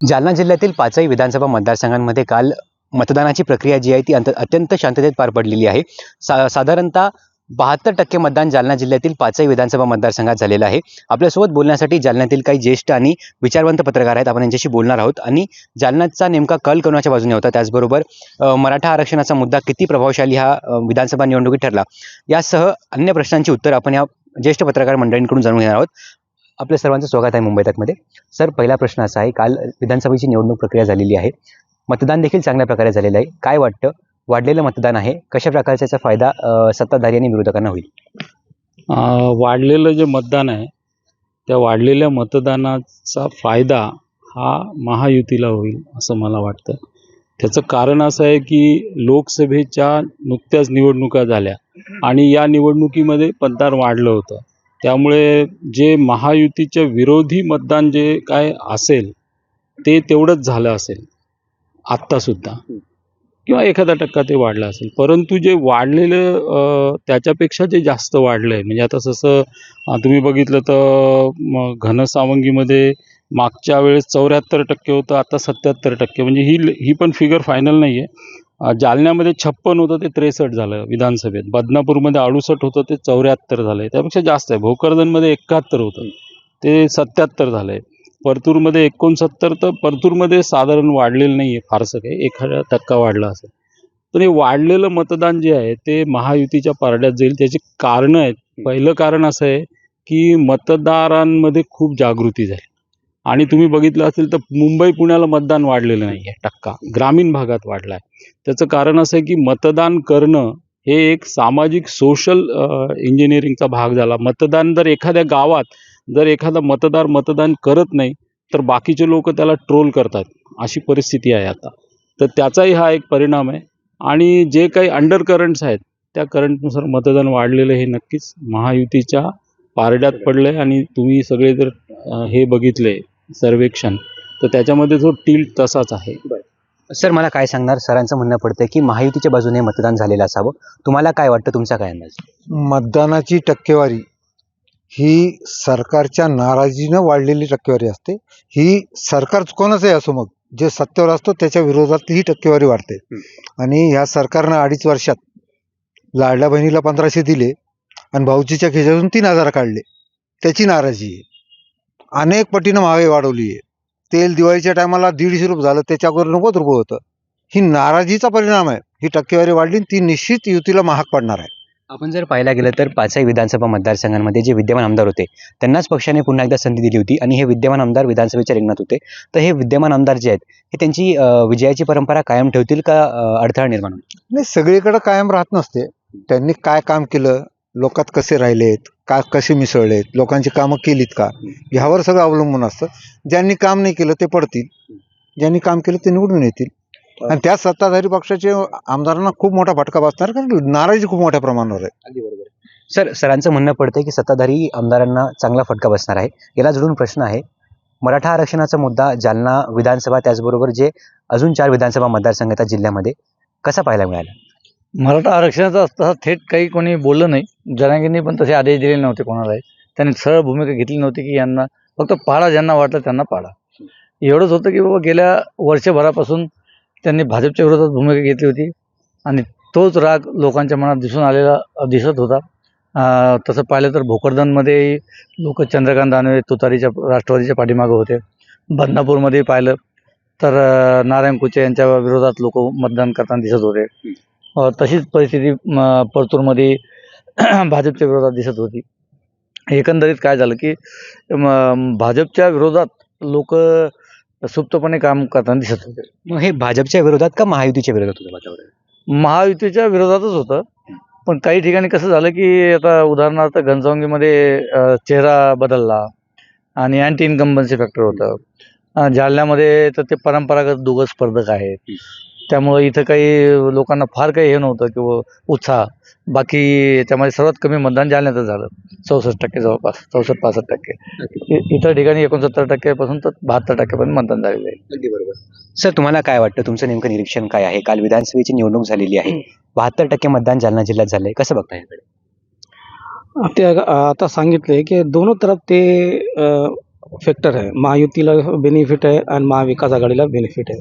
जालना जिल्ह्यातील पाचही विधानसभा मतदारसंघांमध्ये काल मतदानाची प्रक्रिया जी आहे ती अंत अत्यंत शांततेत पार पडलेली आहे. सा साधारणतः बहात्तर टक्के मतदान जालना जिल्ह्यातील पाचही विधानसभा मतदारसंघात झालेलं आहे. आपल्यासोबत बोलण्यासाठी जालन्यातील काही ज्येष्ठ आणि विचारवंत पत्रकार आहेत. आपण यांच्याशी बोलणार आहोत आणि जालन्याचा नेमका कल कोणाच्या बाजूने होता? त्याचबरोबर मराठा आरक्षणाचा मुद्दा किती प्रभावशाली हा विधानसभा निवडणुकीत ठरला? यासह अन्य प्रश्नांची उत्तर आपण या ज्येष्ठ पत्रकार मंडळींकडून जाणून घेणार आहोत. आपल्या सर्वांचं स्वागत आहे मुंबई तकमध्ये. सर पहिला प्रश्न असा आहे काल विधानसभेची निवडणूक प्रक्रिया झालेली आहे. मतदान देखील चांगल्या प्रकारे झालेलं आहे. काय वाटतं? वाढलेलं मतदान आहे. कशा प्रकारचा याचा फायदा सत्ताधारी आणि विरोधकांना होईल? वाढलेलं जे मतदान आहे त्या वाढलेल्या मतदानाचा फायदा हा महायुतीला होईल असं मला वाटतं. त्याचं कारण असं आहे की लोकसभेच्या नुकत्याच निवडणुका झाल्या आणि या निवडणुकीमध्ये मतदान वाढलं होतं. त्यामुळे जे महायुतीच्या विरोधी मतदान जे काय असेल ते तेवढंच झालं असेल. आत्तासुद्धा किंवा एखादा टक्का ते वाढलं असेल. परंतु जे वाढलेलं त्याच्यापेक्षा जे जास्त वाढलं आहे म्हणजे आता जसं तुम्ही बघितलं तर घनसावंगीमध्ये मागच्या वेळेस चौऱ्याहत्तर टक्के होतं आता सत्याहत्तर टक्के. म्हणजे ही ही पण फिगर फायनल नाही आहे जालन्यामध्ये छप्पन होतं ते त्रेसष्ट झालं विधानसभेत. बदनापूरमध्ये अडुसष्ट होतं ते चौऱ्याहत्तर झालं आहे त्यापेक्षा जास्त आहे. भोकरदनमध्ये एकाहत्तर होतं. ते सत्याहत्तर झालं आहे परतूरमध्ये एकोणसत्तर तर परतूरमध्ये साधारण वाढलेलं नाही आहे फारसं काही. एखादा टक्का वाढला असेल. तर हे वाढलेलं मतदान जे आहे ते महायुतीच्या पारड्यात जाईल. त्याची कारणं आहेत. पहिलं कारण असं आहे की मतदारांमध्ये खूप जागृती झाली. आणि तुम्ही बघितलं असेल तर मुंबई पुण्याला मतदान वाढलेलं नाही आहे टक्का. ग्रामीण भागात वाढला आहे त्याचं कारण असं आहे की मतदान करणं हे एक सामाजिक सोशल इंजिनिअरिंगचा भाग झाला. मतदान जर एखाद्या गावात जर एखादा मतदार मतदान करत नाही तर बाकीचे लोक त्याला ट्रोल करतात. अशी परिस्थिती आहे आता. तर त्याचाही हा एक परिणाम आहे. आणि जे काही अंडर करंट्स आहेत त्या करंटनुसार मतदान वाढलेलं हे नक्कीच महायुतीच्या पारड्यात पडलं आणि तुम्ही सगळे जर हे बघितले सर्वेक्षण तर त्याच्यामध्ये जो टिल्ट तसाच आहे. सर मला काय सांगणार? सरांचं म्हणणं पडतं की महायुतीच्या बाजूने मतदान झालेलं असावं. तुम्हाला काय वाटतं? तुमचा काय अंदाज? मतदानाची टक्केवारी ही सरकारच्या नाराजीनं वाढलेली टक्केवारी असते. ही सरकार कोणाचंही असो मग. जे सत्तेवर असतो त्याच्या विरोधात ही टक्केवारी वाढते. आणि ह्या सरकारनं अडीच वर्षात लाडल्या बहिणीला पंधराशे दिले आणि भाऊजीच्या खिशातून तीन हजार काढले. त्याची नाराजी आहे. अनेक पटीनं महागाई वाढवली आहे. तेल दिवाळीच्या टायमाला दीडशे रुपये झालं त्याच्यावर नव्वद रुपये होतं. ही नाराजीचा परिणाम आहे. ही टक्केवारी वाढली आणि ती निश्चित युतीला महाग पडणार आहे. आपण जर पाहायला गेलं तर पाचही विधानसभा मतदारसंघांमध्ये जे विद्यमान आमदार होते त्यांनाच पक्षाने पुन्हा एकदा संधी दिली होती आणि हे विद्यमान आमदार विधानसभेच्या रिंगणात होते. तर हे विद्यमान आमदार जे आहेत हे त्यांची विजयाची परंपरा कायम ठेवतील का अडथळा निर्माण नाही सगळीकडे कायम राहत नसते. त्यांनी काय काम केलं लोकात कसे राहिलेत का कसे मिसळलेत लोकांची कामं केलीत का? ह्यावर सगळं अवलंबून असतं. ज्यांनी काम नाही केलं ते पडतील. ज्यांनी काम केलं ते निवडून येतील. आणि त्या सत्ताधारी पक्षाचे आमदारांना खूप मोठा फटका बसणार कारण नाराजी खूप मोठ्या प्रमाणावर आहे. सर सरांचं म्हणणं पडतं की सत्ताधारी आमदारांना चांगला फटका बसणार आहे. याला जोडून प्रश्न आहे मराठा आरक्षणाचा मुद्दा जालना विधानसभा त्याचबरोबर जे अजून चार विधानसभा मतदारसंघ येतात जिल्ह्यामध्ये कसा पाहायला मिळाला? मराठा आरक्षणाचा तसा थेट काही कोणी बोललं नाही. जनांगींनी पण तसे आदेश दिलेले नव्हते कोणालाही. त्यांनी सरळ भूमिका घेतली नव्हती की यांना फक्त पाडा ज्यांना वाटलं त्यांना पाडा. एवढंच होतं की बाबा गेल्या वर्षभरापासून त्यांनी भाजपच्या विरोधात भूमिका घेतली होती आणि तोच राग लोकांच्या मनात दिसून आलेला दिसत होता. तसं पाहिलं तर भोकरदनमध्येही लोक चंद्रकांत दानवे तुतारीच्या राष्ट्रवादीच्या पाठीमागं होते. बदनापूरमध्ये पाहिलं तर नारायण कुचे यांच्या विरोधात लोक मतदान करताना दिसत होते. तशीच परिस्थिती परतूरमध्ये भाजपच्या विरोधात दिसत होती. एकंदरीत काय झालं की भाजपच्या विरोधात लोक सुप्तपणे काम करताना दिसत होते. मग हे भाजपच्या विरोधात का महायुतीच्या विरोधात होतं वातावरण महायुतीच्या विरोधातच होतं. पण काही ठिकाणी कसं झालं की आता उदाहरणार्थ घनसावंगीमध्ये चेहरा बदलला आणि अँटी इन्कम्बन्सी फॅक्टर होतं जालन्यामध्ये तर ते परंपरागत दोघं स्पर्धक आहेत. त्यामुळे इथं काही लोकांना फार काही हे नव्हतं किंवा उत्साह. बाकी याच्यामध्ये सर्वात कमी मतदान जालन्यातच झालं. चौसष्ट टक्के जवळपास चौसष्ट पासष्ट टक्के. इतर ठिकाणी एकोणसत्तर टक्क्यापासून तर बहात्तर टक्क्यापर्यंत मतदान झालेलं आहे. अगदी बरोबर. सर तुम्हाला काय वाटतं? तुमचं नेमकं निरीक्षण काय आहे? काल विधानसभेची निवडणूक झालेली आहे. बहात्तर टक्के मतदान जालना जिल्ह्यात झालंय. कसं बघता याकडे? ते आता सांगितलंय की दोनों तरफ ते फॅक्टर आहे. महायुतीला बेनिफिट आहे आणि महाविकास आघाडीला बेनिफिट आहे.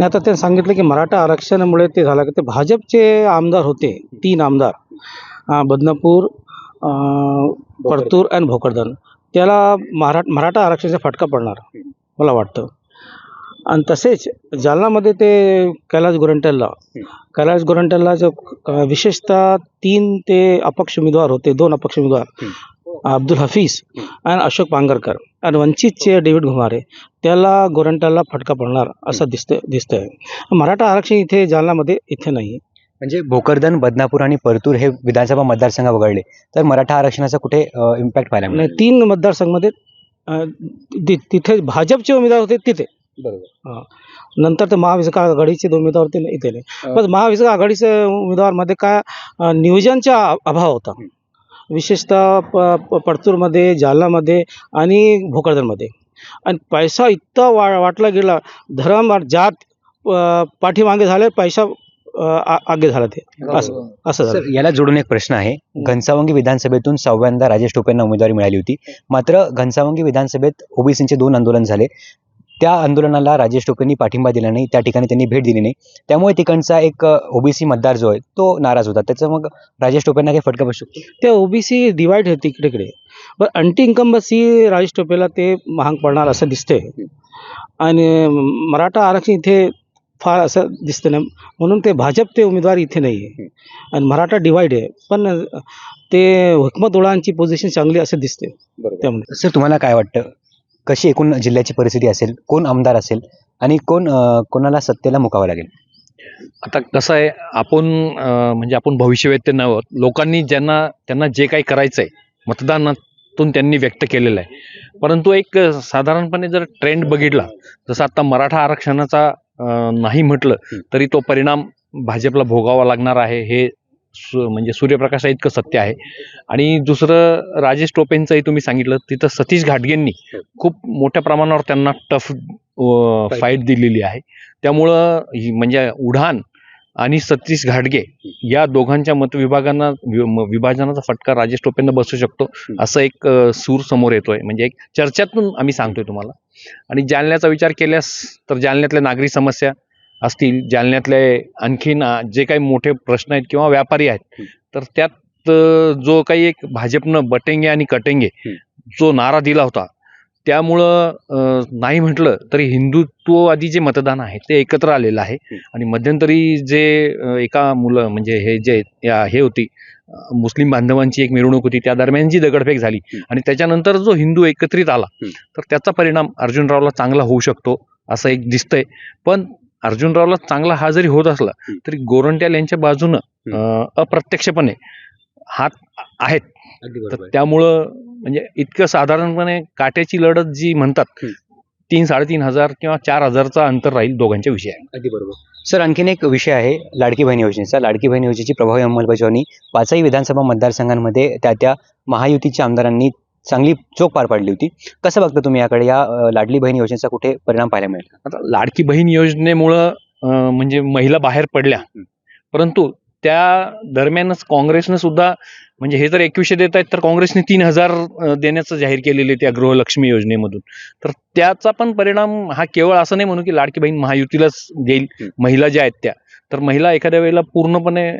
आणि आता त्यांनी सांगितलं की मराठा आरक्षणामुळे ते झालं की ते भाजपचे आमदार होते तीन आमदार. बदनापूर परतूर आणि भोकरदन. त्याला मरा मराठा आरक्षणाचा फटका पडणार मला वाटतं. आणि तसेच जालनामध्ये ते कैलास गोरंट्याला कैलास गोरंट्याला जो विशेषतः तीन ते अपक्ष उमेदवार होते दोन अपक्ष उमेदवार. अब्दुल हफीज आणि अशोक पांगरकर. आणि वंचितचे डेव्हिड घुमारे त्याला गोरंट्याला फटका पडणार असं दिसतंय दिसतंय. मराठा आरक्षण इथे जालन्यामध्ये इथे नाही म्हणजे भोकरदन बदनापूर आणि परतूर हे विधानसभा मतदारसंघ वगळले. तर मराठा आरक्षणाचा कुठे इम्पॅक्ट पाहायला आणि मिळेल? तीन मतदारसंघामध्ये तिथे भाजपचे उमेदवार होते तिथे. बरोबर. नंतर ते महाविकास आघाडीचे दोन उमेदवार होते इथे. नाही. पण महाविकास आघाडीचे उमेदवारमध्ये काय नियोजनचा अभाव होता. विशेषतः प प- परतूरमध्ये जालनामध्ये आणि भोकरदनमध्ये. आणि पैसा इतका वा वाटला गेला धर्म और जात पाठीमागे झाले पैसा आगे झाला ते. असं असं झालं. याला जोडून एक प्रश्न आहे. घनसावंगी विधानसभेतून सहाव्यांदा राजेश टोपेंना उमेदवारी मिळाली होती. मात्र घनसावंगी विधानसभेत ओबीसीचे दोन आंदोलन झाले. त्या आंदोलनाला राजेश टोपेंनी पाठिंबा दिला नाही त्या ठिकाणी त्यांनी भेट दिली नाही. त्यामुळे तिकडचा एक ओबीसी मतदार जो आहे तो नाराज होता. त्याचं मग राजेश टोपेंना काही फटका बसू? शकतो ते ओबीसी डिवाइड आहे तिकडे पण अंटी इन्कम्बसी राजेश टोपेला ते महाग पडणार असं दिसते आणि मराठा आरक्षण इथे फार असं दिसतं नाही. म्हणून ते भाजप ते उमेदवार इथे नाही आहे आणि मराठा डिवाइड आहे. पण ते हुकमत उडांची पोझिशन चांगली असं दिसते त्यामुळे. सर तुम्हाला काय वाटतं? कशी एकूण जिल्ह्याची परिस्थिती असेल कोण आमदार असेल आणि कोण कोणाला सत्तेला मुकावं लागेल? आता कसं आहे आपण म्हणजे आपण भविष्यवेत्ते नव्हत लोकांनी ज्यांना त्यांना जे काही करायचं आहे मतदानातून त्यांनी व्यक्त केलेलं आहे. परंतु एक साधारणपणे जर ट्रेंड बघितला जसं आता मराठा आरक्षणाचा नाही म्हटलं तरी तो परिणाम भाजपला भोगावा लागणार आहे हे सु म्हणजे सूर्यप्रकाशा इतकं सत्य आहे. आणि दुसरं राजेश टोपेंचंही तुम्ही सांगितलं तिथं सतीश घाटगेंनी खूप मोठ्या प्रमाणावर त्यांना टफ फाईट दिलेली आहे. त्यामुळं म्हणजे उढाण आणि सतीश घाटगे या दोघांच्या मतविभागांना विभाजनाचा फटका राजेश टोपेंना बसू शकतो असं एक सूर समोर येतोय. म्हणजे एक चर्चेतून आम्ही सांगतोय तुम्हाला. आणि जालन्याचा विचार केल्यास तर जालन्यातल्या नागरी समस्या असतील जालन्यातले आणखीन जे काही मोठे प्रश्न आहेत किंवा व्यापारी आहेत तर त्यात जो काही एक भाजपनं बटेंगे आणि कटेंगे जो नारा दिला होता त्यामुळं नाही म्हटलं तरी हिंदुत्ववादी जे मतदान आहे ते एकत्र आलेलं आहे. आणि मध्यंतरी जे एका मुलं म्हणजे हे जे या हे होती मुस्लिम बांधवांची एक मिरवणूक होती त्या दरम्यान जी दगडफेक झाली. आणि त्याच्यानंतर जो हिंदू एकत्रित आला तर त्याचा परिणाम अर्जुनरावला चांगला होऊ शकतो असं एक दिसतंय. पण अर्जुनरावला चांगला हा जरी होत असला तरी गोरंट्याल यांच्या बाजूनं अ, अप्रत्यक्षपणे हात आहेत. तर त्यामुळं म्हणजे इतकं साधारणपणे काट्याची लढत जी म्हणतात तीन साडेतीन हजार किंवा चार हजारचा अंतर राहील दोघांच्या विषयी अगदी बरोबर. सर आणखीन एक विषय आहे लाडकी बहीण योजनेचा. लाडकी बहीण योजनेची प्रभावी अंमलबजावणी पाचही विधानसभा मतदारसंघांमध्ये त्या त्या महायुतीच्या आमदारांनी चांगली चोख पार पाडली होती. कसं बघता तुम्ही याकडे? या लाडली बहीण योजनेचा कुठे परिणाम पाहायला मिळेल? आता लाडकी बहीण योजनेमुळं म्हणजे महिला बाहेर पडल्या. परंतु त्या दरम्यानच काँग्रेसनं सुद्धा म्हणजे हे जर एकवीसशे देत आहेत तर काँग्रेसने तीन हजार देण्याचं जाहीर केलेले त्या गृहलक्ष्मी योजनेमधून. तर त्याचा पण परिणाम हा केवळ असं नाही म्हणू की लाडकी बहीण महायुतीलाच देईल महिला ज्या आहेत त्या. तर महिला एखाद्या वेळेला पूर्णपणे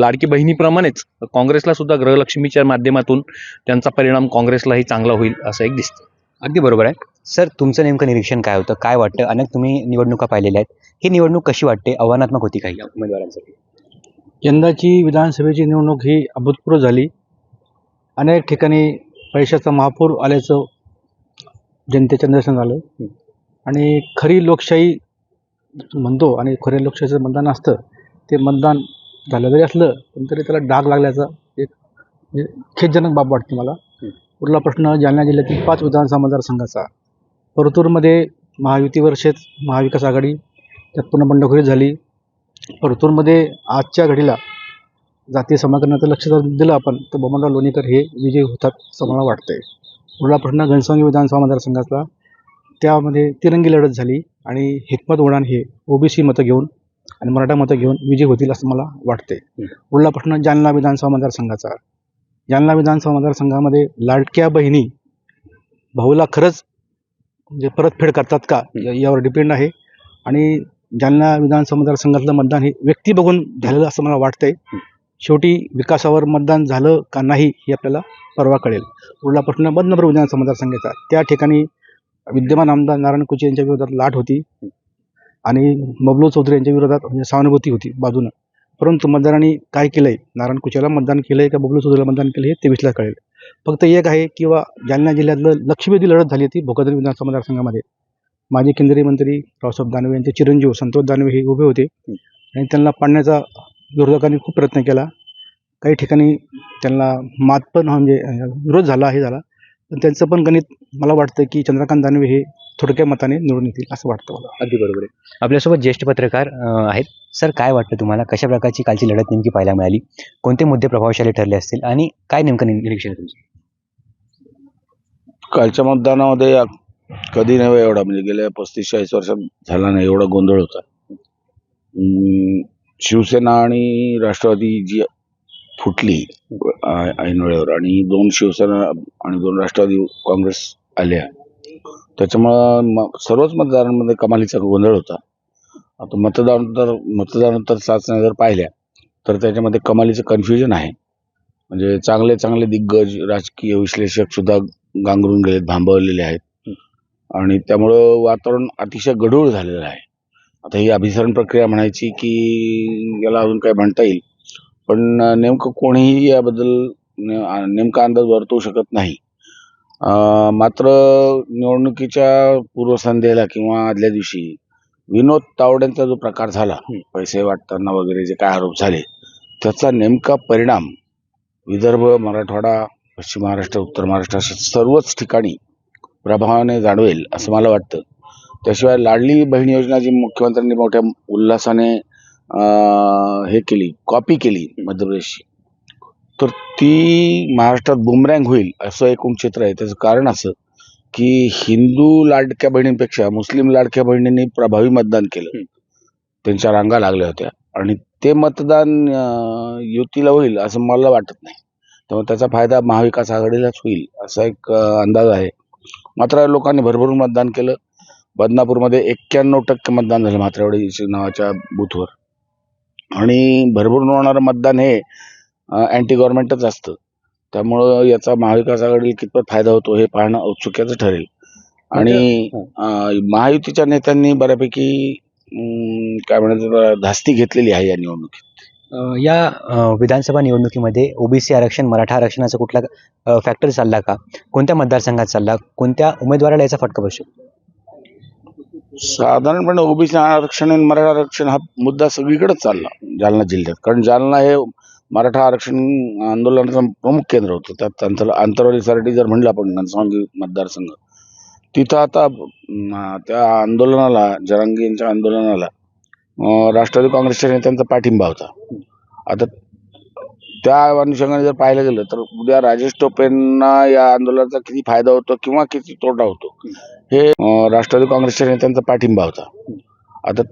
लाडकी बहिणीप्रमाणेच काँग्रेसला सुद्धा गृहलक्ष्मीच्या माध्यमातून त्यांचा परिणाम काँग्रेसलाही चांगला होईल असं एक दिसतं. अगदी बरोबर आहे. सर तुमचं नेमकं निरीक्षण काय होतं? काय वाटतं? अनेक तुम्ही निवडणुका पाहिलेल्या आहेत. ही निवडणूक कशी वाटते? आव्हानात्मक होती काही? उमेदवारांसाठी. यंदाची विधानसभेची निवडणूक ही अभूतपूर्व झाली. अनेक ठिकाणी पैशाचा महापूर आल्याचं जनतेच्या निदर्शन आलं. आणि खरी लोकशाही म्हणतो आणि खऱ्या लोकशाहीचं मतदान असतं ते मतदान झालं जरी असलं पण तरी त्याला डाग लागल्याचा एक म्हणजे खेदजनक बाब वाटते मला. उरला प्रश्न? जालना जिल्ह्यातील पाच विधानसभा मतदारसंघाचा. परतूरमध्ये महायुतीवर महाविकास आघाडी त्यात पुन्हा बंडखोरी झाली. परतूरमध्ये आजच्या घडीला जातीय समाकरणाचं लक्ष जर दिलं आपण तर बबनराव लोणीकर हे विजयी होतात असं मला वाटतंय. उरला प्रश्न घनसावंगी विधानसभा मतदारसंघातला. त्यामध्ये तिरंगी लढत झाली आणि हिकमत उडाण हे ओबीसी मतं घेऊन आणि मराठा मतं घेऊन विजय होतील असं मला वाटते उरला प्रश्न जालना विधानसभा मतदारसंघाचा. जालना विधानसभा मतदारसंघामध्ये लाडक्या बहिणी भाऊला खरंच म्हणजे परतफेड करतात का यावर डिपेंड आहे. आणि जालना विधानसभा मतदारसंघातलं मतदान हे व्यक्ती बघून झालेलं असं मला वाटतंय. शेवटी विकासावर मतदान झालं का नाही हे आपल्याला परवा कळेल. उरला प्रश्न बदनापूर विधानसभा मतदारसंघाचा. त्या ठिकाणी विद्यमान आमदार नारायण कुचे यांच्या विरोधात लाट होती आणि मबलू चौधरी यांच्या विरोधात म्हणजे सहानुभूती होती बाजूनं. परंतु मतदारांनी काय केलं आहे नारायण कुचेला मतदान केलं आहे का बबलू चौधरीला मतदान केलं हे तेवीसला कळेल. फक्त एक आहे किंवा जालना जिल्ह्यातलं लक्षवेधी लढत झाली होती भोकरदन विधानसभा मतदारसंघामध्ये. माजी केंद्रीय मंत्री रावसाहेब दानवे यांचे चिरंजीव संतोष दानवे हे उभे होते. आणि त्यांना पाडण्याचा विरोधकांनी खूप प्रयत्न केला. काही ठिकाणी त्यांना मात पण म्हणजे विरोध झाला हे झाला. पण त्यांचं पण गणित मला वाटतं की चंद्रकांत दानवे हे थोडक्या मताने निवडून येतील असं वाटतं मला. अगदी बरोबर आहे. आपल्यासोबत ज्येष्ठ पत्रकार आहेत. सर काय वाटतं तुम्हाला? कशा प्रकारची कालची लढत नेमकी पाहायला मिळाली? कोणते मुद्दे प्रभावशाली ठरले असतील? आणि काय नेमकं निरीक्षण आहे तुमचं? कालच्या मतदानामध्ये कधी नव्हे एवढा म्हणजे गेल्या पस्तीस चाळीस वर्षात झाला नाही एवढा गोंधळ होता. शिवसेना आणि राष्ट्रवादी जी फुटली ऐनवेळेवर आणि दोन शिवसेना आणि दोन राष्ट्रवादी काँग्रेस आल्या. त्याच्यामुळं म सर्वच मतदारांमध्ये कमालीचा गोंधळ होता. आता मतदानंतर मतदानंतर मतदानोत्तर चाचण्या जर पाहिल्या तर त्याच्यामध्ये कमालीचं कन्फ्युजन आहे. म्हणजे चांगले चांगले दिग्गज राजकीय विश्लेषक सुद्धा गांगरून गेलेत भांबवलेले आहेत. आणि त्यामुळं वातावरण अतिशय गढूळ झालेलं आहे. आता ही अभिसरण प्रक्रिया म्हणायची की याला अजून काय म्हणता येईल. पण नेमकं कोणीही याबद्दल ने- नेमका अंदाज वर्तवू शकत नाही. मात्र निवडणुकीच्या पूर्वसंध्येला किंवा आदल्या दिवशी विनोद तावड्यांचा जो प्रकार झाला पैसे वाटताना वगैरे जे काय आरोप झाले त्याचा नेमका परिणाम विदर्भ मराठवाडा पश्चिम महाराष्ट्र उत्तर महाराष्ट्र अशा सर्वच ठिकाणी प्रभावाने जाणवेल असं मला वाटतं. त्याशिवाय लाडली बहीण योजना जी मुख्यमंत्र्यांनी मोठ्या उल्हासाने हे केली कॉपी केली मध्य प्रदेशची तर ती महाराष्ट्रात बुमरँग होईल असं एकूण चित्र आहे. त्याचं कारण असं की हिंदू लाडक्या बहिणींपेक्षा मुस्लिम लाडक्या बहिणींनी प्रभावी मतदान केलं. त्यांच्या रांगा लागल्या होत्या आणि ते मतदान युतीला होईल असं मला वाटत नाही. त्यामुळे त्याचा फायदा महाविकास आघाडीलाच होईल असा एक अंदाज आहे. मात्र लोकांनी भरभरून मतदान केलं. बदनापूरमध्ये एक्क्याण्णव टक्के मतदान झालं मात्रावडी नावाच्या बूथवर. आणि भरभरून होणारं मतदान हे अँटी गव्हर्नमेंटच असतं. त्यामुळं याचा महाविकास आघाडीला कितपत फायदा होतो हे पाहणं औत्सुक्याचं ठरेल. आणि महायुतीच्या नेत्यांनी बऱ्यापैकी अं, काय म्हणायचं धास्ती घेतलेली आहे या निवडणुकीत. या विधानसभा निवडणुकीमध्ये ओबीसी आरक्षण मराठा आरक्षणाचा कुठला फॅक्टर चालला का? कोणत्या मतदारसंघात चालला? कोणत्या उमेदवाराला याचा फटका बसू साधारणपणे ओबीसी आरक्षण आणि मराठा आरक्षण हा मुद्दा सगळीकडेच चालला जालना जिल्ह्यात. कारण जालना हे मराठा आरक्षण आंदोलनाचं प्रमुख केंद्र होतं. त्यात अंतर आंतरवालीसाठी जर म्हणलं आपण घनसावंगी मतदारसंघ. तिथं आता त्या आंदोलनाला जरांगी यांच्या आंदोलनाला राष्ट्रवादी काँग्रेसच्या नेत्यांचा पाठिंबा होता. आता त्या अनुषंगाने जर पाहिलं गेलं तर उद्या राजेश टोपेंना या आंदोलनाचा किती फायदा होतो किंवा किती तोटा होतो हे राष्ट्रवादी काँग्रेसच्या नेत्यांचा पाठिंबा होता. आता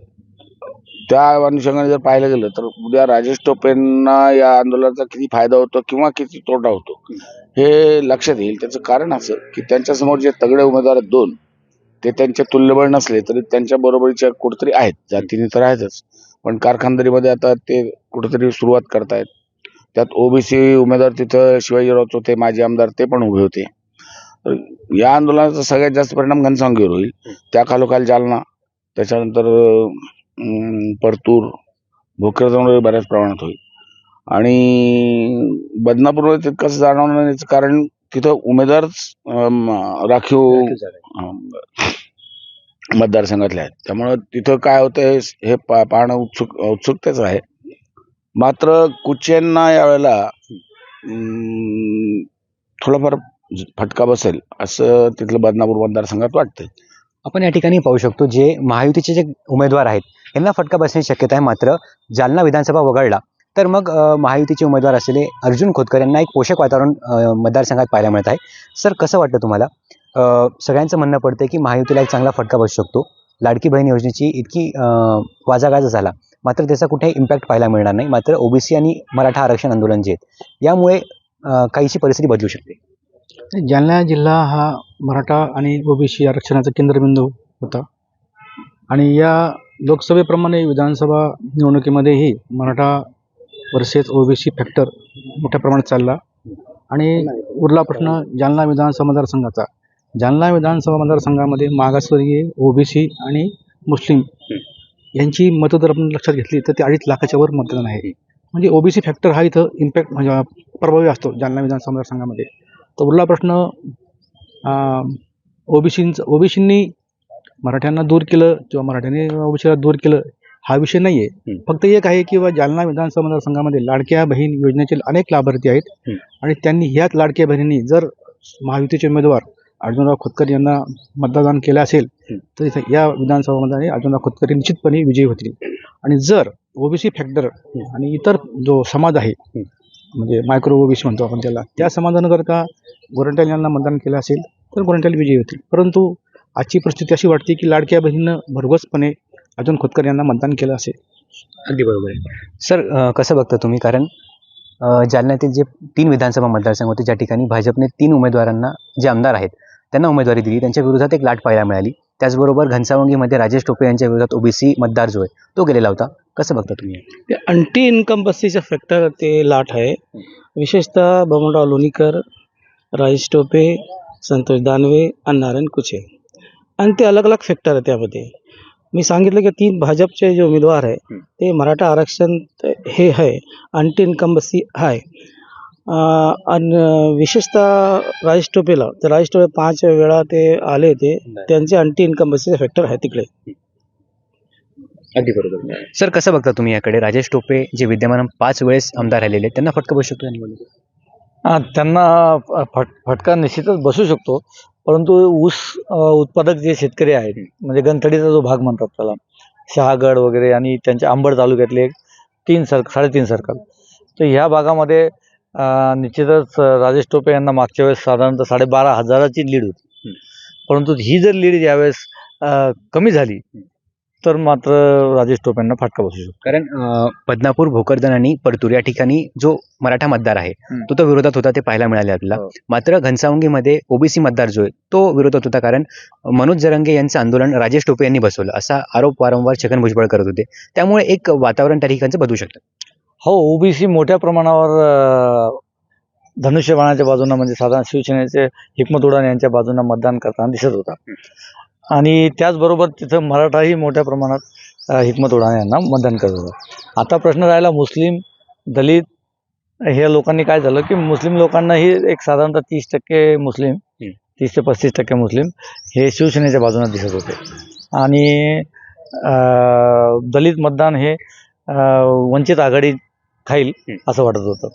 त्या अनुषंगाने जर पाहिलं गेलं तर उद्या राजेश टोपेंना या आंदोलनाचा किती फायदा होतो किंवा किती तोटा होतो हे लक्षात येईल. त्याचं कारण असं की त्यांच्यासमोर जे तगडे उमेदवार आहेत दोन ते त्यांचे तुल्यबळ नसले तरी त्यांच्या बरोबरीच्या कुठेतरी आहेत. जातीने तर आहेतच. पण कारखानदारीमध्ये आता ते कुठेतरी सुरुवात करतायत. त्यात ओबीसी उमेदवार तिथं शिवाजीराव चौथे माजी आमदार ते पण उभे होते. या आंदोलनाचा सगळ्यात जास्त परिणाम घनसावंगीवर होईल. त्या खालोखाल जालना त्याच्यानंतर परतूर भोकरदनवर बऱ्याच प्रमाणात होईल. आणि बदनापूरमध्ये तितकंच जाणवणार नाही कारण तिथं उमेदवारच अं, राखीव मतदारसंघातले आहेत. त्यामुळं तिथं काय होतं हे पा पाहणं उत्सुक उत्सुकतेच आहे. मात्र कुचेंना यावेळेला थोडाफार फटका बसेल असं तिथलं बदनापूर मतदारसंघात वाटतंय. आपण या ठिकाणी पाहू शकतो जे महायुतीचे जे उमेदवार आहेत यांना फटका बसण्याची शक्यता आहे मात्र जालना विधानसभा वगळला. तर मग महायुतीचे उमेदवार असलेले अर्जुन खोतकर यांना एक पोषक वातावरण मतदारसंघात पाहायला मिळत आहे. सर कसं वाटतं तुम्हाला? सगळ्यांचं म्हणणं पडतं की महायुतीला एक चांगला फटका बसू शकतो. लाडकी बहीण योजनेची इतकी वाजागाजा झाला. मात्र त्याचा कुठेही इम्पॅक्ट पाहायला मिळणार नाही. मात्र ओबीसी आणि मराठा आरक्षण आंदोलन जे आहेत यामुळे काहीशी परिस्थिती बदलू शकते. जालना जिल्हा हा मराठा आणि ओबीसी आरक्षणाचा केंद्रबिंदू होता. आणि या लोकसभेप्रमाणे विधानसभा निवडणुकीमध्येही मराठा वर्सेस ओबीसी फॅक्टर मोठ्या प्रमाणात चालला. आणि उरला प्रश्न जालना विधानसभा मतदारसंघाचा. जालना विधानसभा मतदारसंघामध्ये मागासवर्गीय ओबीसी आणि मुस्लिम यांची मतं जर आपण लक्षात घेतली तर ते अडीच लाखाच्या वर मतदान आहे. म्हणजे ओबीसी फॅक्टर हा इथं इम्पॅक्ट म्हणजे प्रभावी असतो जालना विधानसभा मतदारसंघामध्ये. तर उरला प्रश्न ओबीसींचं ओबीसींनी मराठ्यांना दूर केलं किंवा मराठ्यांनी ओबीसीला दूर केलं हा विषय नाही आहे. फक्त एक आहे की बा जालना विधानसभा मतदारसंघामध्ये लाडक्या बहीण योजनेचे अनेक लाभार्थी आहेत. आणि त्यांनी ह्याच लाडक्या बहिणींनी जर महायुतीचे उमेदवार अर्जुनराव खोतकर यांना मतदान केलं असेल. तर या विधानसभामध्ये अर्जुनराव खोतकर निश्चितपणे विजयी होतील आणि जर ओबीसी फॅक्टर आणि इतर जो समाज आहे. म्हणजे मायक्रो ओबीसी म्हणतो आपण त्याला त्या समाजानं जर का गोरंट्याल यांना मतदान केलं असेल तर गोरंट्याल विजयी होतील परंतु आजची परिस्थिती अशी वाटते की लाडक्या बहिणीनं भरघोसपणे अर्जुन खोतकर यांना मतदान केलं असेल. अगदी बरोबर आहे. सर अ, कसं बघता तुम्ही? कारण अ, जालन्यातील जे तीन विधानसभा मतदारसंघ होते ज्या ठिकाणी भाजपने तीन उमेदवारांना जे आमदार आहेत त्यांना उमेदवारी दिली. त्यांच्या विरोधात एक लाट पाहायला मिळाली. त्याचबरोबर घनसावंगीमध्ये राजेश टोपे यांच्या विरोधात ओबीसी मतदार जो आहे तो गेलेला होता. कसं बघता तुम्ही? ते अँटी इन्कम बस्तीचं फॅक्टर ते लाट आहे. विशेषतः बबनराव लोणीकर राजेश टोपे संतोष दानवे आणि नारायण कुचे. आणि ते अलग अलग फॅक्टर आहे त्यामध्ये. मी सांगितलं की तीन भाजपचे जे उमेदवार आहे ते मराठा आरक्षण ते- हे आहे अँटी इन्कम बस्ती आहे. अं, आणि विशेषतः राजेश टोपेला तर राजेश टोपे पाच वेळा ते आले होते त्यांचे अँटी इन्कम बस्तीचे फॅक्टर आहे तिकडे. अगदी बरोबर. सर कसं बघता तुम्ही याकडे? राजेश टोपे जे विद्यमान पाच वेळेस आमदार राहिलेले आहेत, त्यांना फटका बसू शकतो त्यांना फट फटका निश्चितच बसू शकतो. परंतु ऊस उत्पादक जे शेतकरी आहेत म्हणजे गंथडीचा जो भाग म्हणतात त्याला शहागड वगैरे आणि त्यांच्या अंबड तालुक्यातले तीन सर साडेतीन सर्कल तर ह्या भागामध्ये निश्चितच राजेश टोपे यांना मागच्या वेळेस साधारणतः साडेबारा हजाराची लीड होती. परंतु ही जर लीड यावेळेस कमी झाली तर मात्र राजेश टोपे यांना फटका बसू शकतो. कारण अ, बदनापूर भोकरदन आणि परतूर या ठिकाणी जो मराठा मतदार आहे हम्म. तो तो विरोधात होता ते पाहायला मिळाले आपल्याला. हो. मात्र घनसावंगीमध्ये ओबीसी मतदार जो आहे तो विरोधात होता कारण मनोज जरंगे यांचं आंदोलन राजेश टोपे यांनी बसवलं असा आरोप वारंवार छगन भुजबळ करत होते. त्यामुळे एक वातावरण त्या ठिकाणचं बदलू शकतं. हो ओबीसी मोठ्या प्रमाणावर अ, धनुष्यबाणाच्या बाजूनं म्हणजे साधारण शिवसेनेचे हिकमत उडान यांच्या बाजूनं मतदान करताना दिसत होता. आणि त्याचबरोबर तिथं मराठाही मोठ्या प्रमाणात हिकमत उडान यांना मतदान करत होता. आता प्रश्न राहिला मुस्लिम दलित हे लोकांनी काय झालं की मुस्लिम लोकांनाही एक साधारणतः तीस टक्के मुस्लिम तीस ते पस्तीस टक्के मुस्लिम हे शिवसेनेच्या बाजूने दिसत होते. आणि दलित मतदान हे वंचित आघाडी खाईल असं वाटत होतं.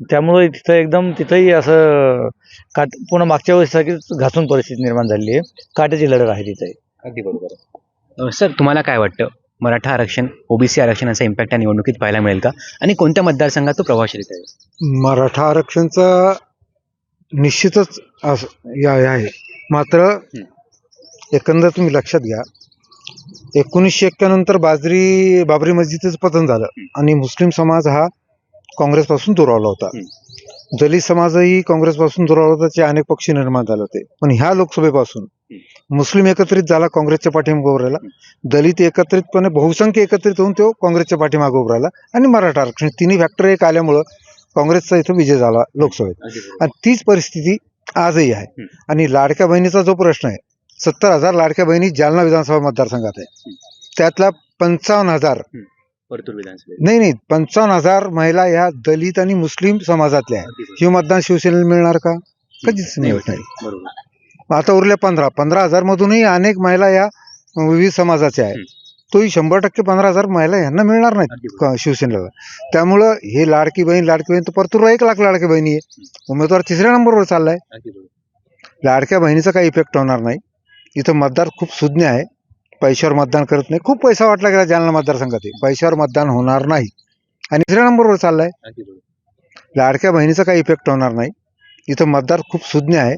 त्यामुळे तिथं एकदम तिथंही असं काट पुन्हा मागच्या वेळेससारखीच घासून परिस्थिती निर्माण झालेली आहे. काट्याची लढत आहे तिथे. अगदी बरोबर. सर तुम्हाला काय वाटतं? मराठा आरक्षण ओबीसी आरक्षणाचा इम्पॅक्ट या निवडणुकीत पाहायला मिळेल का? आणि कोणत्या मतदारसंघात तो प्रभावशाली आहे? मराठा आरक्षणचा निश्चितच अस या हे आहे. मात्र एकंदर तुम्ही लक्षात घ्या एकोणीसशे एक्क्यानंतर बाजरी बाबरी मस्जिदचं पतन झालं. आणि मुस्लिम समाज हा काँग्रेसपासून दुरावला होता. दलित समाजही काँग्रेसपासून दुरावला होता त्याचे अनेक पक्ष निर्माण झाले होते. पण ह्या लोकसभेपासून मुस्लिम एकत्रित झाला काँग्रेसच्या पाठीमागे उभं राहिला. दलित एकत्रितपणे बहुसंख्य एकत्रित होऊन तो काँग्रेसच्या पाठीमागे उभं राहिला. आणि मराठा आरक्षण तिन्ही फॅक्टर एक आल्यामुळं काँग्रेसचा इथं विजय झाला लोकसभेत. आणि तीच परिस्थिती आजही आहे. आणि लाडक्या बहिणीचा जो प्रश्न आहे सत्तर हजार लाडक्या बहिणी जालना विधानसभा मतदारसंघात आहे. त्यातला पंचावन्न हजार परतूर विधानसभेत? नाही नाही. पंचावन्न हजार महिला या दलित आणि मुस्लिम समाजातल्या आहेत. हे मतदान शिवसेनेला मिळणार का? कधीच नाही होत नाही बरोबर. आता उरल्या पंधरा. पंधरा हजार मधूनही अनेक महिला या विविध समाजाच्या आहेत. तोही शंभर टक्के पंधरा हजार महिला यांना मिळणार नाहीत क- शिवसेनेला? त्यामुळं हे लाडकी बहीण लाडकी बहीण तर परतूर एक लाख लाडकी बहिणी आहे. उमेदवार तिसऱ्या नंबरवर चाललाय. अगदी बरोबर. लाडक्या बहिणीचा काही इफेक्ट होणार नाही. इथं मतदार खूप सुज्ञ आहे. पैशावर मतदान करत नाही. खूप पैसा वाटला गेला जालना मतदारसंघात. पैशावर मतदान होणार नाही. आणि तिसऱ्या नंबरवर चाललाय. लाडक्या बहिणीचा काही इफेक्ट होणार नाही. इथं मतदार खूप सुज्ञ आहे.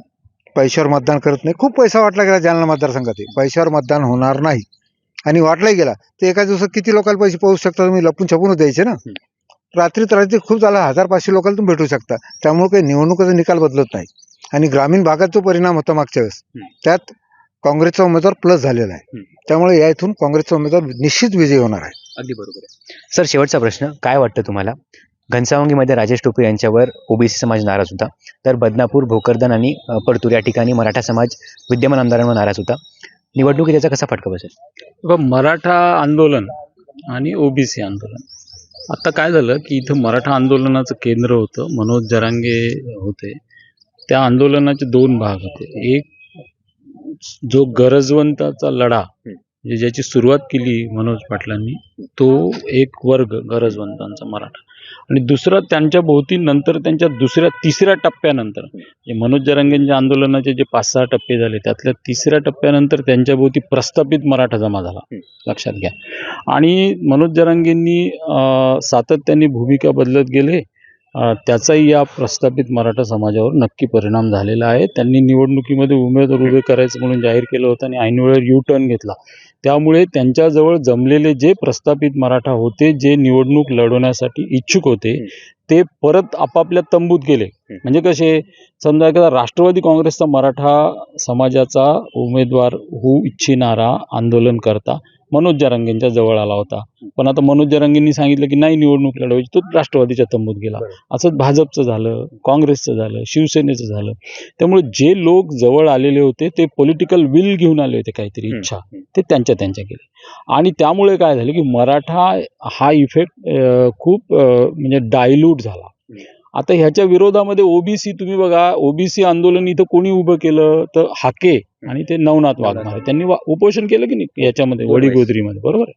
पैशावर मतदान करत नाही. खूप पैसा वाटला गेला जालना मतदारसंघात. पैशावर मतदान होणार नाही. आणि वाटलाही गेला. तर एका दिवसात किती लोकांना पैसे पोहोचू शकता तुम्ही? लपून छपून द्यायचे ना? रात्री रात्री खूप झाला. हजार पाचशे लोकांना तुम्ही भेटू शकता. त्यामुळे काही निवडणुकीचा निकाल बदलत नाही. आणि ग्रामीण भागात जो परिणाम होता मागच्या वेळेस त्यात काँग्रेसचा उमेदवार प्लस झालेला आहे. त्यामुळे या इथून काँग्रेसचा उमेदवार निश्चित विजयी होणार आहे. अगदी बरोबर आहे. सर शेवटचा प्रश्न काय वाटतं तुम्हाला? घनसावंगीमध्ये राजेश टोपे यांच्यावर ओबीसी समाज नाराज होता. तर बदनापूर भोकरदन आणि परतूर या ठिकाणी मराठा समाज विद्यमान आमदारांवर नाराज होता. निवडणुकीत त्याचा कसा फटका बसेल? बघा मराठा आंदोलन आणि ओबीसी आंदोलन. आता काय झालं की इथं मराठा आंदोलनाचं केंद्र होतं मनोज जरांगे होते. त्या आंदोलनाचे दोन भाग होते. एक जो गरजवंताचा लढा म्हणजे ज्याची सुरुवात केली मनोज पाटलांनी तो एक वर्ग गरजवंतांचा मराठा. आणि दुसरा त्यांच्या भोवती नंतर त्यांच्या दुसऱ्या तिसऱ्या टप्प्यानंतर मनोज जरांगेंच्या आंदोलनाचे जे पाच सहा टप्पे झाले त्यातल्या तिसऱ्या टप्प्यानंतर त्यांच्या भोवती प्रस्थापित मराठा जमा झाला. लक्षात घ्या. आणि मनोज जरांगेंनी सातत्याने भूमिका बदलत गेले. त्याचाही या प्रस्थापित मराठा समाजावर नक्की परिणाम झालेला आहे. त्यांनी निवडणुकीमध्ये उमेदवार उभे करायचं म्हणून जाहीर केलं होतं आणि ऐनवेळेवर यू टर्न घेतला. त्यामुळे त्यांच्याजवळ जमलेले जे प्रस्थापित मराठा होते जे निवडणूक लढवण्यासाठी इच्छुक होते ते परत आपापल्या तंबूत गेले. म्हणजे कसे? समजा एखादा राष्ट्रवादी काँग्रेसचा मराठा समाजाचा उमेदवार होऊ इच्छिणारा आंदोलन करता मनोज जरांगेंच्या जवळ आला होता. पण आता मनोज जरांगेंनी सांगितलं की नाही निवडणूक लढवायची. तो राष्ट्रवादीच्या तंबूत गेला. असंच भाजपचं झालं काँग्रेसचं झालं शिवसेनेचं झालं. त्यामुळे जे लोक जवळ आलेले होते ते पॉलिटिकल विल घेऊन आले होते काहीतरी इच्छा. ते त्यांच्या त्यांच्या केले. आणि त्यामुळे काय झालं की मराठा हा इफेक्ट खूप म्हणजे डायल्यूट झाला. आता ह्याच्या विरोधामध्ये ओबीसी तुम्ही बघा ओबीसी आंदोलन इथं कोणी उभं केलं? तर हाके. आणि ते नवनाथ वाघमारे त्यांनी उपोषण केलं की नाही? याच्यामध्ये वडीगोद्रीमध्ये. बरोबर?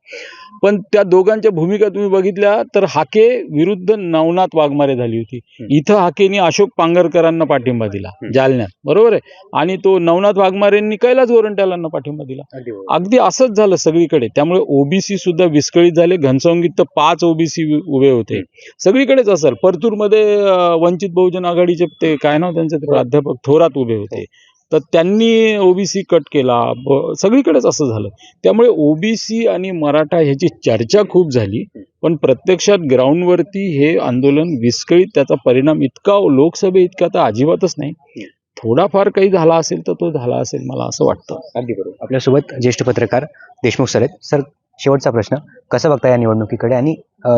पण त्या दोघांच्या भूमिका तुम्ही बघितल्या तर हाके विरुद्ध नवनाथ वाघमारे झाली होती. इथं हाकेनी अशोक पांगरकरांना पाठिंबा दिला. जालन्यात. बरोबर आहे? आणि तो नवनाथ वाघमारेंनी कैलास गोरंट्यालांना पाठिंबा दिला. अगदी असंच झालं सगळीकडे. त्यामुळे ओबीसी सुद्धा विस्कळीत झाले. घनसंगीत तर पाच ओबीसी उभे होते. सगळीकडेच असेल. परतूरमध्ये वंचित बहुजन आघाडीचे ते काय नाव त्यांचे? प्राध्यापक थोरात उभे होते. तर त्यांनी ओबीसी कट केला. ब- सगळीकडेच असं झालं. त्यामुळे ओबीसी आणि मराठा ह्याची चर्चा खूप झाली. पण प्रत्यक्षात ग्राउंडवरती हे आंदोलन विस्कळीत त्याचा परिणाम इतका लोकसभे इतका तर अजिबातच नाही. थोडाफार काही झाला असेल तर तो झाला असेल मला असं वाटतं. अगदी बरोबर. आपल्यासोबत ज्येष्ठ पत्रकार देशमुख सर आहेत. सर शेवटचा प्रश्न कसं बघता या निवडणुकीकडे? आणि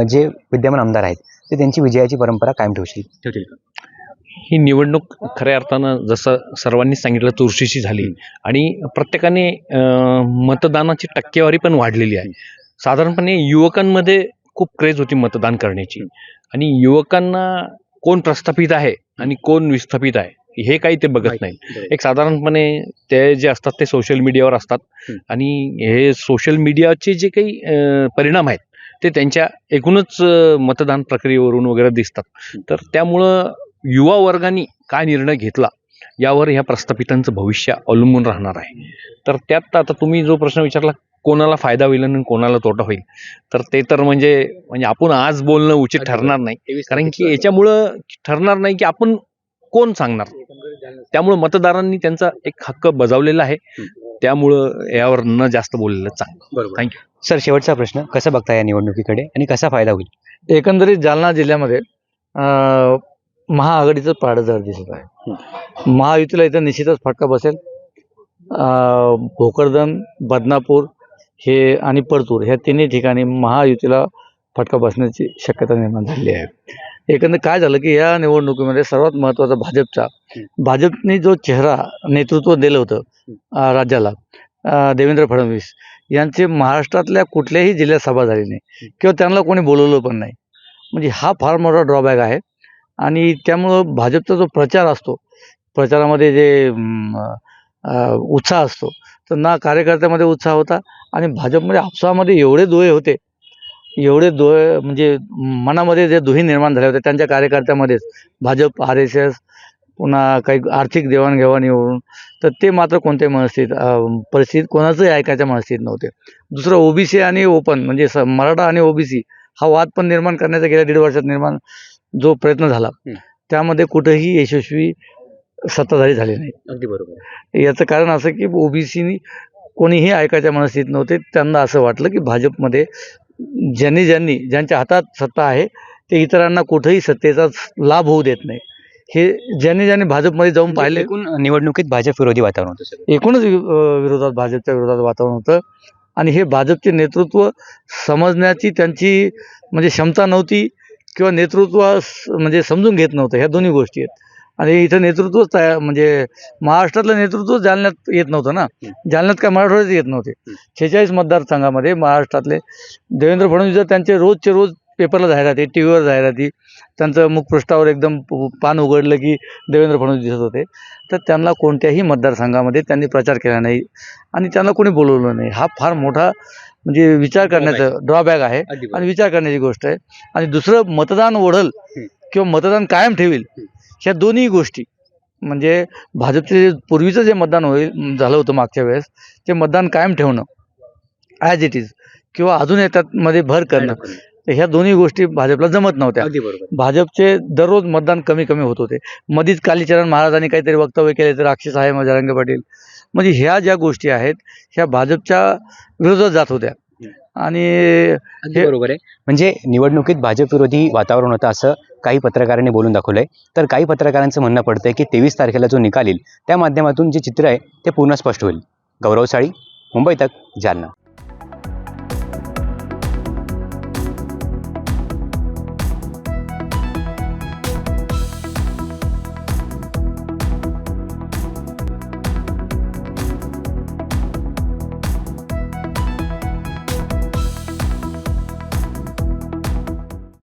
जे विद्यमान आमदार आहेत ते त्यांची विजयाची परंपरा कायम ठेवशील? ठेवतील? ही निवडणूक खऱ्या अर्थानं जसं सर्वांनी सांगितलं चुरशीची झाली. आणि प्रत्येकाने मतदानाची टक्केवारी पण वाढलेली आहे. साधारणपणे युवकांमध्ये खूप क्रेज होती मतदान करण्याची. आणि युवकांना कोण प्रस्थापित आहे आणि कोण विस्थापित आहे हे काही ते बघत नाही. एक साधारणपणे ते जे असतात ते सोशल मीडियावर असतात. आणि हे सोशल मीडियाचे जे काही परिणाम आहेत ते त्यांच्या एकूणच मतदान प्रक्रियेवरून वगैरे दिसतात. तर त्यामुळं युवा वर्गाने काय निर्णय घेतला यावर ह्या प्रस्थापितांचं भविष्य अवलंबून राहणार आहे. तर त्यात आता तुम्ही जो प्रश्न विचारला कोणाला फायदा होईल आणि कोणाला तोटा होईल? तर ते तर म्हणजे म्हणजे आपण आज बोलणं उचित ठरणार नाही. कारण की याच्यामुळं ठरणार नाही की आपण कोण सांगणार. त्यामुळं मतदारांनी त्यांचा एक हक्क बजावलेला आहे. त्यामुळं यावर न जास्त बोललेलं चांगलं. बरोबर. थँक्यू सर शेवटचा प्रश्न. कसं बघता या निवडणुकीकडे आणि कसा फायदा होईल? एकंदरीत जालना जिल्ह्यामध्ये अं, महाआघाडीचं जड दिसत आहे. महायुतीला इथं निश्चितच फटका बसेल. भोकरदन बदनापूर हे आणि परतूर ह्या तिन्ही ठिकाणी महायुतीला फटका बसण्याची शक्यता निर्माण झालेली आहे. एकंदर काय झालं की या निवडणुकीमध्ये सर्वात महत्त्वाचा भाजपचा भाजपने जो चेहरा नेतृत्व दिलं होतं राज्याला देवेंद्र फडणवीस यांचे महाराष्ट्रातल्या कुठल्याही जिल्ह्यात सभा झाली नाही. किंवा त्यांना कोणी बोलवलं पण नाही. म्हणजे हा फार मोठा ड्रॉबॅक आहे. आणि त्यामुळं भाजपचा जो प्रचार असतो प्रचारामध्ये जे उत्साह असतो तर ना कार्यकर्त्यामध्ये उत्साह होता आणि भाजपमध्ये आपसामध्ये एवढे दोहे होते एवढे दोहे म्हणजे मनामध्ये जे दुही निर्माण झाले होते त्यांच्या कार्यकर्त्यामध्येच भाजप आर एस एस पुन्हा काही आर्थिक देवाणघेवाण येऊन तर ते मात्र कोणत्याही मनस्थित परिस्थितीत कोणाचंही ऐकायच्या मनस्थितीत नव्हते. दुसरं ओबीसी आणि ओपन म्हणजे स मराठा आणि ओबीसी हा वाद पण निर्माण करण्याचा गेल्या दीड वर्षात निर्माण जो प्रयत्न झाला त्यामध्ये कुठेही यशस्वी सत्ताधारी झाले नाही. अगदी बरोबर. याचं कारण असं की ओबीसीनी कोणीही ऐकायच्या मनस्थितीत नव्हते. त्यांना असं वाटलं की भाजपमध्ये ज्यांनी ज्यांनी ज्यांच्या हातात सत्ता आहे ते इतरांना कुठेही सत्तेचा लाभ होऊ देत नाही. हे ज्यांनी ज्यांनी भाजपमध्ये जाऊन पाहिले एकूण निवडणुकीत भाजप विरोधी वातावरण होतं. एकूणच विरोधात भाजपच्या विरोधात वातावरण होतं. आणि हे भाजपचे नेतृत्व समजण्याची त्यांची म्हणजे क्षमता नव्हती. किंवा नेतृत्व म्हणजे समजून घेत नव्हतं. ह्या दोन्ही गोष्टी आहेत. आणि इथं नेतृत्वच तयार म्हणजे महाराष्ट्रातलं नेतृत्वच जालन्यात येत नव्हतं ना. जालन्यात काय मराठवाड्यात येत नव्हते. शेहेचाळीस मतदारसंघामध्ये महाराष्ट्रातले देवेंद्र फडणवीस जर त्यांचे रोजचे रोज पेपरला जाहिराती टी व्हीवर जाहिराती त्यांचं मुखपृष्ठावर एकदम पान उघडलं की देवेंद्र फडणवीस दिसत होते तर त्यांना कोणत्याही मतदारसंघामध्ये त्यांनी प्रचार केला नाही आणि त्यांना कोणी बोलवलं नाही. हा फार मोठा म्हणजे विचार करण्याचं ड्रॉबॅक आहे. आणि विचार करण्याची गोष्ट आहे. आणि दुसरं मतदान ओढल किंवा मतदान कायम ठेवील ह्या दोन्ही गोष्टी म्हणजे भाजपचे पूर्वीचं जे मतदान होईल झालं होतं मागच्या वेळेस ते मतदान कायम ठेवणं ॲज इट इज किंवा अजून याच्यात मध्ये भर करणं ह्या दोन्ही गोष्टी भाजपला जमत नव्हत्या. भाजपचे दररोज मतदान कमी कमी होत होते. मधीच कालीचरण महाराजांनी काहीतरी वक्तव्य केले तर राक्षस आहे मग जरांगे पाटील म्हणजे ह्या ज्या गोष्टी आहेत ह्या भाजपच्या विरोधात जात होत्या. आणि हे- बरोबर आहे. म्हणजे निवडणुकीत भाजप विरोधी वातावरण होतं असं काही पत्रकारांनी बोलून दाखवलंय. तर काही पत्रकारांचं म्हणणं पडतंय की तेवीस तारखेला जो निकाल येईल त्या माध्यमातून जे चित्र आहे ते पूर्ण स्पष्ट होईल. गौरव साळी मुंबई तक जालना.